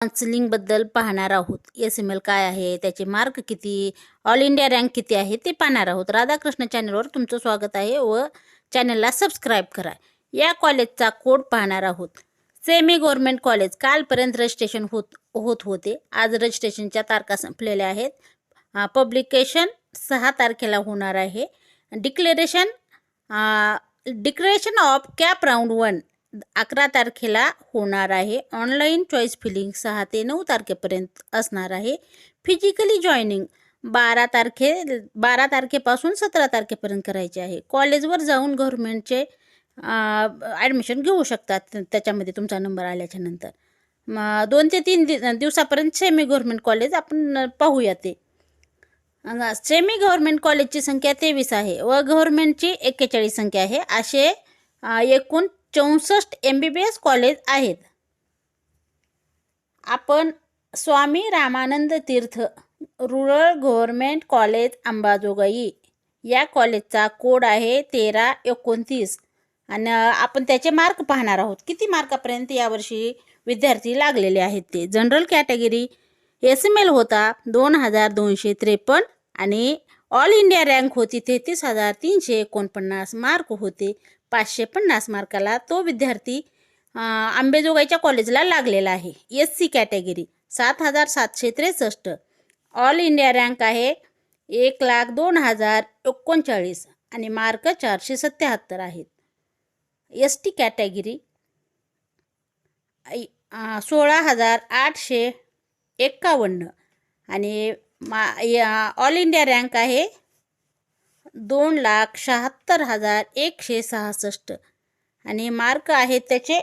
काउन्सिलिंगबद्दल पाहणार आहोत. S M L काय आहे? त्याचे मार्क किती? ऑल इंडिया रँक किती आहे? ते पाहणार आहोत. राधाकृष्ण चॅनलवर तुमचं स्वागत आहे व चॅनलला सबस्क्राईब करा. या कॉलेजचा कोड पाहणार आहोत. सेमी गव्हर्नमेंट कॉलेज कालपर्यंत रजिस्ट्रेशन होत होत होते. आज रजिस्ट्रेशनच्या तारखा संपलेल्या आहेत. पब्लिकेशन सहा तारखेला होणार आहे. Declaration declaration of CAP round one अकरा तारखेला होणार आहे. ऑनलाईन चॉईस फिलिंग सहा ते नऊ तारखेपर्यंत असणार आहे. फिजिकली जॉईनिंग बारा तारखे बारा तारखेपासून सतरा तारखेपर्यंत करायचे आहे. कॉलेजवर जाऊन गव्हर्मेंटचे ॲडमिशन घेऊ शकतात. त्याच्यामध्ये तुमचा नंबर आल्याच्यानंतर. दोन ते तीन दि दिवसापर्यंत सेमी गव्हर्मेंट कॉलेज आपण पाहूया ते. सेमी गव्हर्मेंट कॉलेजची संख्या तेवीस आहे व गव्हर्मेंटची एक्केचाळीस संख्या आहे. असे एकूण चौसष्ट M B B S college आहेत. आपण Swami Ramanand Tirth rural government college Ambajogai या कॉलेजचा कोड आहे तेरा एकोणतीस. आणि आपण त्याचे मार्क पाहणार आहोत. किती मार्कापर्यंत यावर्षी विद्यार्थी लागलेले आहेत ते? General category S M L होता दोन हजार दोनशे त्रेपन्न आणि ऑल इंडिया रँक होती तेहतीस हजार तीनशे एकोणपन्नास. मार्क होते पाचशे पन्नास मार्काला तो विद्यार्थी आंबेजोगाईच्या कॉलेजला लागलेला आहे. एस सी कॅटेगरी सात हजार सातशे त्रेसष्ट. ऑल इंडिया रँक आहे एक लाख दोन हजार एकोणचाळीस आणि मार्क चारशे सत्याहत्तर आहेत. एस टी कॅटेगरी ऐ- सोळा हजार आठशे एक्कावन्न आणि मा ऑल इंडिया रँक आहे दोन लाख शहात्तर हजार एकशे सहासष्ट. आणि मार्क आहेत त्याचे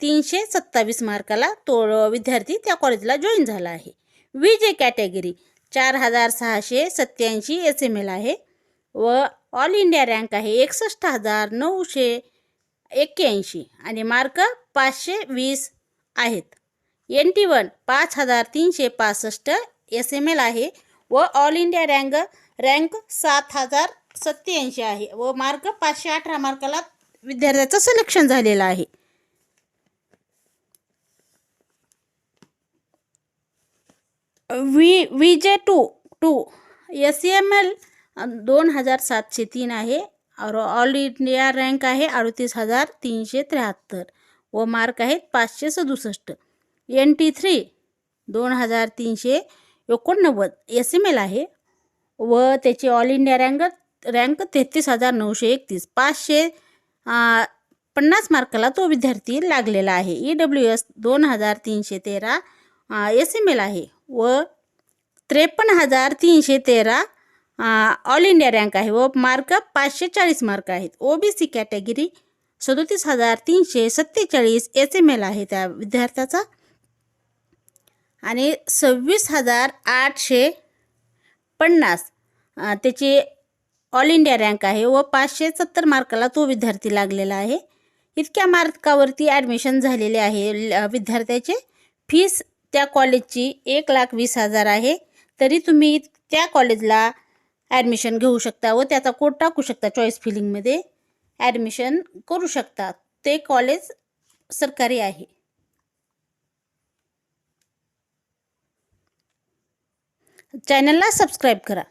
तीनशे सत्तावीस मार्काला तो विद्यार्थी त्या कॉलेजला जॉईन झाला आहे. वी जे कॅटेगरी चार हजार सहाशे सत्याऐंशी एस एम एल आहे व ऑल इंडिया रँक आहे एकसष्ट हजार नऊशे एक्क्याऐंशी. आणि मार्क पाचशे वीस आहेत. एन टी वन पाच हजार तीनशे पासष्ट एस एम एल आहे व ऑल इंडिया रँक रँक सात हजार सत्याऐंशी आहे. व मार्क पाचशे अठरा मार्काला विद्यार्थ्याचं सिलेक्शन झालेलं आहे. V V J two two. S M L दोन हजार सातशे तीन आहे. और ऑल इंडिया रँक आहे अडतीस हजार तीनशे त्र्याहत्तर. व मार्क आहेत पाचशे सदुसष्ट. एन टी थ्री दोन हजार तीनशे एकोणनव्वद. एस एम एल आहे. व त्याची ऑल इंडिया रँक रँक तेहतीस हजार नऊशे एकतीस. पाचशे पन्नास मार्काला तो विद्यार्थी लागलेला आहे. ई डब्ल्यू एस दोन हजार तीनशे तेरा एस एम एल आहे व त्रेपन्न हजार तीनशे तेरा ऑल इंडिया रँक आहे व मार्क पाचशे चाळीस मार्क आहेत. ओ बी सी कॅटेगरी सदोतीस हजार तीनशे सत्तेचाळीस एस एम एल आहे त्या विद्यार्थ्याचा. आणि सव्वीस हजार आठशे पन्नास त्याची ऑल इंडिया रँक आहे व पाचशे सत्तर मार्काला तो विद्यार्थी लागलेला आहे. इतक्या मार्कावरती ॲडमिशन झालेले आहे. विद्यार्थ्याचे फीस त्या कॉलेजची एक लाख वीस हजार आहे. तरी तुम्ही त्या कॉलेजला ॲडमिशन घेऊ शकता व त्याचा कोड टाकू शकता चॉईस फिलिंगमध्ये ॲडमिशन करू शकता. ते कॉलेज सरकारी आहे. चॅनलला सबस्क्राईब करा.